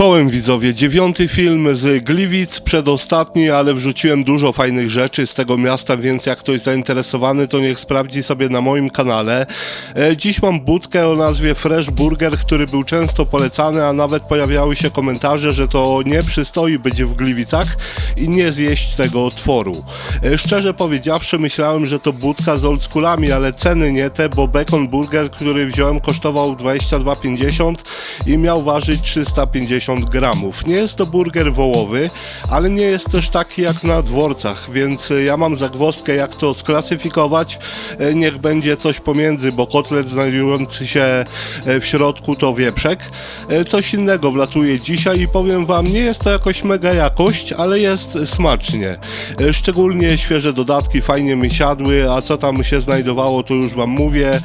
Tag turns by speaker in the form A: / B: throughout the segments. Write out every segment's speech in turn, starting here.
A: Czołem widzowie, dziewiąty film z Gliwic, przedostatni, ale wrzuciłem dużo fajnych rzeczy z tego miasta, więc jak ktoś zainteresowany, to niech sprawdzi sobie na moim kanale. E, Dziś mam budkę o nazwie Fresh Burger, który był często polecany, a nawet pojawiały się komentarze, że to nie przystoi być w Gliwicach i nie zjeść tego otworu. E, Szczerze powiedziawszy, myślałem, że to budka z oldschoolami, ale ceny nie te, bo bacon burger, który wziąłem, kosztował 22,50 i miał ważyć 350 gramów. Nie jest to burger wołowy, ale nie jest też taki jak na dworcach, więc e, ja mam zagwozdkę jak to sklasyfikować. E, Niech będzie coś pomiędzy, bo kotlet znajdujący się e, w środku to wieprzek. Coś innego wlatuje dzisiaj i powiem wam, nie jest to jakoś mega jakość, ale jest smacznie. Szczególnie świeże dodatki fajnie mi siadły, a co tam się znajdowało to już wam mówię.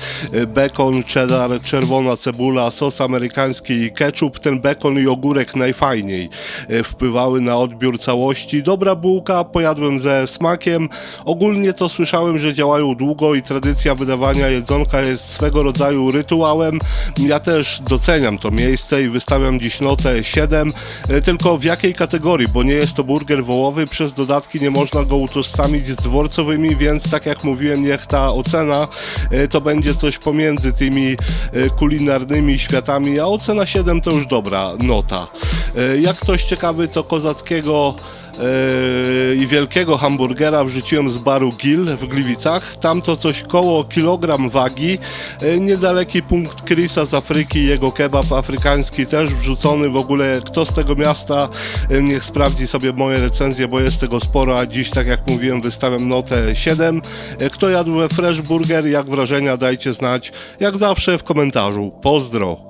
A: Bekon, cheddar, czerwona cebula, sos amerykański i ketchup. Ten bekon i ogórek najfajniej e, wpływały na odbiór całości. Dobra bułka, pojadłem ze smakiem. Ogólnie to słyszałem, że działają długo i tradycja wydawania jedzonka jest swego rodzaju rytuałem. Ja też doceniam to miejsce i wystawiam dziś notę 7. E, Tylko w jakiej kategorii, bo nie jest to burger wołowy, przez dodatki nie można go utożsamić z dworcowymi, więc tak jak mówiłem, niech ta ocena e, to będzie coś pomiędzy tymi kulinarnymi światami, a ocena 7 to już dobra nota. E, Jak ktoś ciekawy, to kozackiego e, i wielkiego hamburgera wrzuciłem z baru Gil w Gliwicach. Tam to coś koło kilogram wagi. E, Niedaleki punkt Chrisa z Afryki, jego kebab afrykański też wrzucony. W ogóle kto z tego miasta, niech sprawdzi sobie moje recenzje, bo jest tego sporo, a dziś, tak jak mówiłem, wystawiam notę 7. E, Kto jadł Fresh Burger, jak wrażenia, dajcie znać, jak zawsze w komentarzu. Pozdro!